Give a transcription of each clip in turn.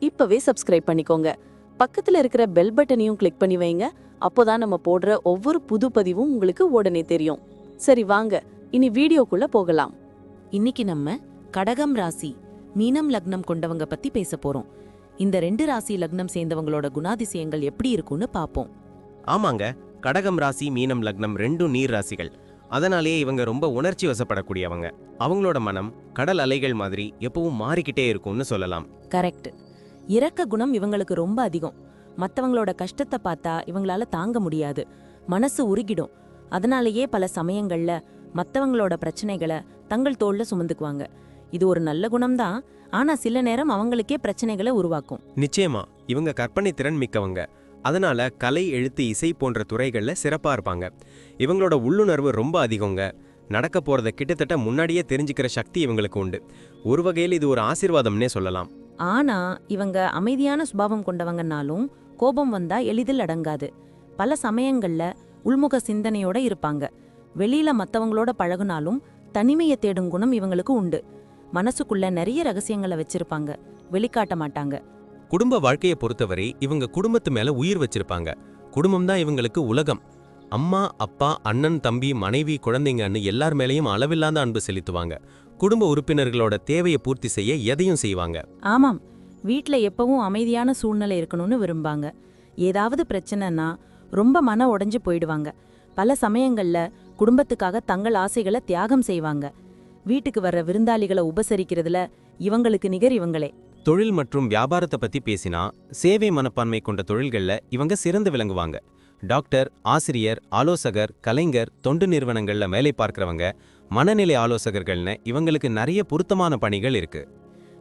இப்பவே சப்ஸ்கிரைப் பண்ணிக்கோங்க. பக்கத்துல இருக்கிற பெல் பட்டனையும் கிளிக் பண்ணி வைங்க. அப்போதான் நம்ம போடுற ஒவ்வொரு புது பதிவும் உங்களுக்கு உடனே தெரியும். சரி வாங்க. இனி வீடியோக்குள்ள போகலாம். இன்னைக்கு நம்ம கடகம் ராசி மீனம் லக்னம் கொண்டவங்க பத்தி பேச போறோம். இந்த ரெண்டு ராசி லக்னம் சேர்ந்தவங்களோட குணாதிசயங்கள் எப்படி இருக்கும்னு பாப்போம். ஆமாங்க. கடகம் ராசி மீனம் லக்னம் ரெண்டும் நீர் ராசிகள். அதனாலேயே இவங்க ரொம்ப உணர்ச்சி வசப்படக்கூடியவங்க. அவங்களோட மனம் கடல் அலைகள் மாதிரி எப்பவும் மாறிக்கிட்டே இருக்கும்னு சொல்லலாம். கரெக்ட் இறக்க குணம் இவங்களுக்கு ரொம்ப அதிகம். மற்றவங்களோட கஷ்டத்தை பார்த்தா இவங்களால தாங்க முடியாது. மனசு உருகிடும். அதனாலேயே பல சமயங்கள்ல மற்றவங்களோட பிரச்சனைகளை தங்கள் தோல்ல சுமந்துக்குவாங்க. இது ஒரு நல்ல குணம்தான். ஆனா சில நேரம் அவங்களுக்கே பிரச்சனைகளை உருவாக்கும். நிச்சயமா இவங்க கற்பனை திறன் மிக்கவங்க. அதனால கலை எழுத்து இசை போன்ற துறைகள்ல சிறப்பா இருப்பாங்க. இவங்களோட உள்ளுணர்வு ரொம்ப அதிகங்க. நடக்க போறத கிட்டத்தட்ட முன்னாடியே தெரிஞ்சுக்கிற சக்தி இவங்களுக்கு உண்டு. ஒரு வகையில் இது ஒரு ஆசிர்வாதம்னே சொல்லலாம். ஆனா இவங்க அமைதியான சுபாவம் கொண்டவங்கனாலும் கோபம் வந்தா எளிதில் அடங்காது. பல சமயங்கள்ல உள்முக சிந்தனையோட இருப்பாங்க. வெளியில மத்தவங்களோட பழகுனாலும் தனிமையை தேடும் குணம் இவங்களுக்கு உண்டு. மனசுக்குள்ள நிறைய ரகசியங்களை வச்சிருப்பாங்க. வெளிக்காட்ட மாட்டாங்க. குடும்ப வாழ்க்கையை பொறுத்தவரை இவங்க குடும்பத்து மேல உயிர் வச்சிருப்பாங்க. குடும்பம் தான் இவங்களுக்கு உலகம். அம்மா அப்பா அண்ணன் தம்பி மனைவி குழந்தைங்கன்னு எல்லார் மேலேயும் அளவில்லாத அன்பு செலுத்துவாங்க. குடும்ப உறுப்பினர்களோட தேவையை பூர்த்தி செய்ய எதையும் செய்வாங்க. ஆமாம். வீட்ல எப்பவும் அமைதியான சூழ்நிலை இருக்கணும்னு விரும்பாங்க. ஏதாவது பிரச்சனைனா ரொம்ப மன உடைஞ்சு போயிடுவாங்க. பல சமயங்கள்ல குடும்பத்துக்காக தங்கள் ஆசைகளை தியாகம் செய்வாங்க. வீட்டுக்கு வர்ற விருந்தாளிகளை உபசரிக்கிறதுல இவங்களுக்கு நிகர் இவங்களே. தொழில் மற்றும் வியாபாரத்தை பத்தி பேசினா சேவை மனப்பான்மை கொண்ட தொழில்கள்ல இவங்க சிறந்து விளங்குவாங்க. டாக்டர் ஆசிரியர் ஆலோசகர் கலைஞர் தொண்டு நிறுவனங்கள்ல வேலை பார்க்கறவங்க மனநிலை ஆலோசகர்கள்னு இவங்களுக்கு நிறைய பொருத்தமான பணிகள் இருக்கு.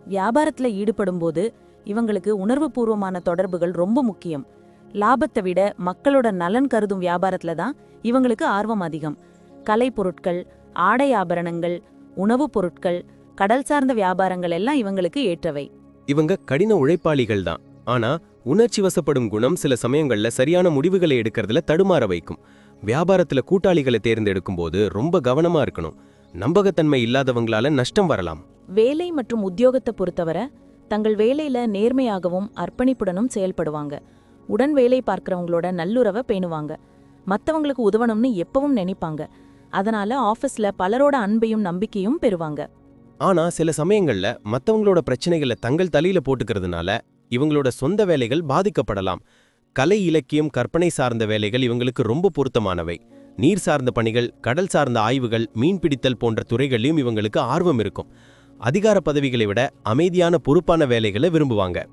வியாபாரத்துல ஈடுபடும்போது இவங்களுக்கு உணர்வுபூர்வமான தொடர்புகள் ரொம்ப முக்கியம். லாபத்தை விட மக்களோட நலன் கருதும் வியாபாரத்துல தான் இவங்களுக்கு ஆர்வம் அதிகம். கலை பொருட்கள் ஆடை ஆபரணங்கள் உணவுப் பொருட்கள் கடல் சார்ந்த வியாபாரங்கள் எல்லாம் இவங்களுக்கு ஏற்றவை. இவங்க கடின உழைப்பாளிகள் தான். ஆனா உணர்ச்சி வசப்படும் குணம் சில சமயங்கள்ல சரியான முடிவுகளை எடுக்கிறதுல தடுமாற வைக்கும். வியாபாரத்துல கூட்டாளிகளை தேர்ந்தெடுக்கும் போது ரொம்ப கவனமா இருக்கணும். நம்பகத்தன்மை இல்லாதவங்களால நஷ்டம் வரலாம். வேலை மற்றும் உத்தியோகத்தை பொறுத்தவரை தங்கள் வேலையில நேர்மையாகவும் அர்ப்பணிப்புடனும் செயல்படுவாங்க. உடன் வேலை பார்க்கறவங்களோட நல்லுறவை பேணுவாங்க. மத்தவங்களுக்கு உதவணும்னு எப்பவும் நினைப்பாங்க. அதனால ஆபீஸ்ல பலரோட அன்பையும் நம்பிக்கையும் பெறுவாங்க. ஆனா சில சமயங்கள்ல மத்தவங்களோட பிரச்சனைகளை தங்கள் தலையில போட்டுக்கிறதுனால இவங்களோட சொந்த வேலைகள் பாதிக்கப்படலாம். கலை இலக்கியம் கற்பனை சார்ந்த வேலைகள் இவங்களுக்கு ரொம்ப பொருத்தமானவை. நீர் சார்ந்த பணிகள் கடல் சார்ந்த ஆய்வுகள் மீன்பிடித்தல் போன்ற துறைகளிலும் இவங்களுக்கு ஆர்வம் இருக்கும். அதிகார பதவிகளை விட அமைதியான பொறுப்பான வேலைகளை விரும்புவாங்க.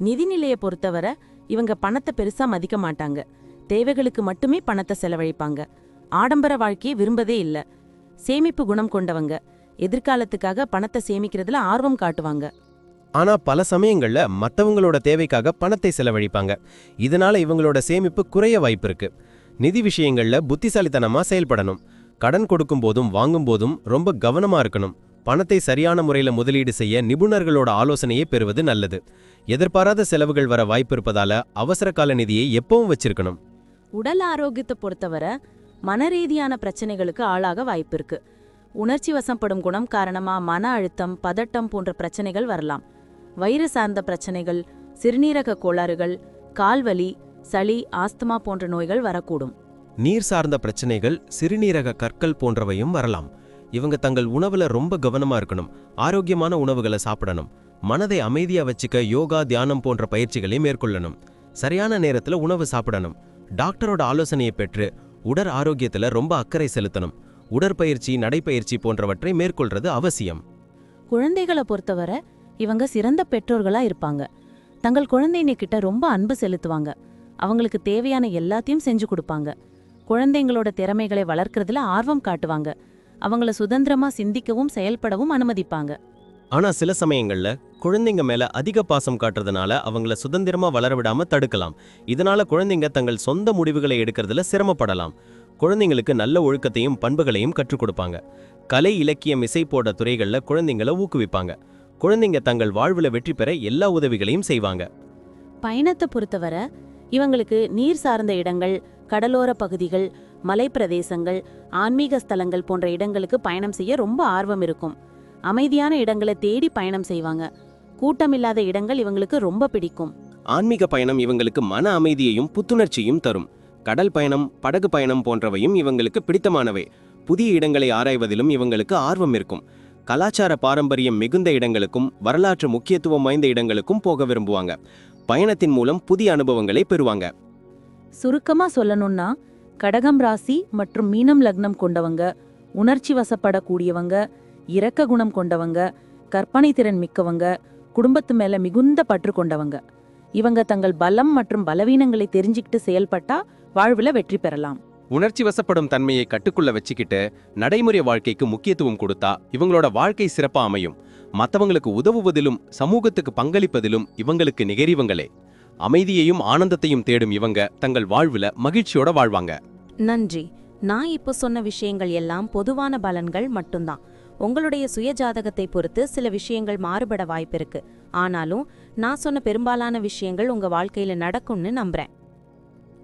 நிதிநிலையை பொறுத்தவரை இவங்க பணத்தை பெருசா மதிக்க மாட்டாங்க. தேவைகளுக்கு மட்டுமே பணத்தை செலவழிப்பாங்க. ஆடம்பர வாழ்க்கையை விரும்பதே இல்லை. சேமிப்பு குணம் கொண்டவங்க. எதிர்காலத்துக்காக பணத்தை சேமிக்கிறதுல ஆர்வம் காட்டுவாங்க. ஆனா பல சமயங்கள்ல மற்றவங்களோட தேவைக்காக பணத்தை செலவழிப்பாங்க. இதனால இவங்களோட சேமிப்பு குறைய வாய்ப்பு இருக்கு. நிதி விஷயங்கள்ல புத்திசாலித்தனமா செயல்படணும். கடன் கொடுக்கும் போதும் வாங்கும் போதும் ரொம்ப கவனமா இருக்கணும். பணத்தை சரியான முறையில முதலீடு செய்ய நிபுணர்களோட ஆலோசனையை பெறுவது நல்லது. எதிர்பாராத செலவுகள் வர வாய்ப்பு இருப்பதால அவசர கால நிதியை எப்பவும் வச்சிருக்கணும். உடல் ஆரோக்கியத்தை பொறுத்தவரை மனரீதியான பிரச்சனைகளுக்கு ஆளாக வாய்ப்பு இருக்கு. உணர்ச்சி வசப்படும் குணம் காரணமா மன அழுத்தம் பதட்டம் போன்ற பிரச்சனைகள் வரலாம். வயிறு சார்ந்த பிரச்சனைகள் சிறுநீரக கோளாறுகள் கால்வலி சளி ஆஸ்துமா போன்ற நோய்கள் வரக்கூடும். நீர் சார்ந்த பிரச்சனைகள் சிறுநீரக கற்கள் போன்றவையும் வரலாம். இவங்க தங்கள் உணவுல ரொம்ப கவனமா இருக்கணும். ஆரோக்கியமான உணவுகளை சாப்பிடணும். மனதை அமைதியா வச்சுக்க யோகா தியானம் போன்ற பயிற்சிகளை மேற்கொள்ளணும். சரியான நேரத்துல உணவு சாப்பிடணும். டாக்டரோட ஆலோசனையை பெற்று உடற் ஆரோக்கியத்துல ரொம்ப அக்கறை செலுத்தணும். உடற்பயிற்சி நடைப்பயிற்சி போன்றவற்றை மேற்கொள்றது அவசியம். குழந்தைகளை பொறுத்தவரை இவங்க சிறந்த பெற்றோர்களா இருப்பாங்க. தங்கள் குழந்தைங்க கிட்ட ரொம்ப அன்பு செலுத்துவாங்க. அவங்களுக்கு தேவையான எல்லாத்தையும் செஞ்சு கொடுப்பாங்க. குழந்தைங்களோட திறமைகளை வளர்க்கறதுல ஆர்வம் காட்டுவாங்க. அவங்கள சுதந்திரமா சிந்திக்கவும் செயல்படவும் அனுமதிப்பாங்க. ஆனா சில சமயங்கள்ல குழந்தைங்க மேல அதிக பாசம் காட்டுறதுனால அவங்கள சுதந்திரமா வளர விடாம தடுக்கலாம். இதனால குழந்தைங்க தங்கள் சொந்த முடிவுகளை எடுக்கிறதுல சிரமப்படலாம். குழந்தைங்களுக்கு நல்ல ஒழுக்கத்தையும் பண்புகளையும் கற்றுக் கொடுப்பாங்க. கலை இலக்கியம் இசை போன்ற துறைகள்ல குழந்தைங்கள ஊக்குவிப்பாங்க. குழந்தைங்க தங்கள் வாழ்வுல வெற்றி பெற எல்லா உதவிகளையும் செய்வாங்க. பயணத்தை பொறுத்தவரை இவங்களுக்கு நீர் சார்ந்த இடங்கள் கடலோர பகுதிகள் மலைப்பிரதேசங்கள் ஆன்மீக ஸ்தலங்கள் போன்ற இடங்களுக்கு பயணம் செய்ய ரொம்ப ஆர்வம் இருக்கும். அமைதியான இடங்களை தேடி பயணம் செய்வாங்க. கூட்டமில்லாத இடங்கள் இவங்களுக்கு ரொம்ப பிடிக்கும். ஆன்மீக பயணம் இவங்களுக்கு மன அமைதியையும் புத்துணர்ச்சியும் தரும். கடல் பயணம் படகு பயணம் போன்றவையும் இவங்களுக்கு பிடித்தமானவை. புதிய இடங்களை ஆராய்வதிலும் இவங்களுக்கு ஆர்வம் இருக்கும். கலாச்சார பாரம்பரியம் மிகுந்த இடங்களுக்கும் வரலாற்று முக்கியத்துவம் வாய்ந்த இடங்களுக்கும் போக விரும்புவாங்க. பயணத்தின் மூலம் புதிய அனுபவங்களை பெறுவாங்க. சுருக்கமா சொல்லணும்னா கடகம் ராசி மற்றும் மீனம் லக்னம் கொண்டவங்க உணர்ச்சி வசப்படக்கூடியவங்க இரக்க குணம் கொண்டவங்க கற்பனை திறன் மிக்கவங்க குடும்பத்து மேல மிகுந்த பற்று கொண்டவங்க. இவங்க தங்கள் பலம் மற்றும் பலவீனங்களை தெரிஞ்சுக்கிட்டு செயல்பட்டா வாழ்வுல வெற்றி பெறலாம். உணர்ச்சி வசப்படும் தன்மையை கட்டுக்குள்ள வச்சுக்கிட்டு நடைமுறை வாழ்க்கைக்கு முக்கியத்துவம் கொடுத்தா இவங்களோட வாழ்க்கை சிறப்பா அமையும். மத்தவங்களுக்கு உதவுவதிலும் சமூகத்துக்கு பங்களிப்பதிலும் இவங்களுக்கு நிகரிவங்களே. அமைதியையும் ஆனந்தத்தையும் தேடும் இவங்க தங்கள் வாழ்வுல மகிழ்ச்சியோட வாழ்வாங்க. நன்றி. நான் இப்போ சொன்ன விஷயங்கள் எல்லாம் பொதுவான பலன்கள் மட்டும்தான். உங்களுடைய சுய ஜாதகத்தை பொறுத்து சில விஷயங்கள் மாறுபட வாய்ப்பிருக்கு ஆனாலும் நான் சொன்ன பெரும்பாலான விஷயங்கள் உங்க வாழ்க்கையில நடக்கும்னு நம்புறேன்.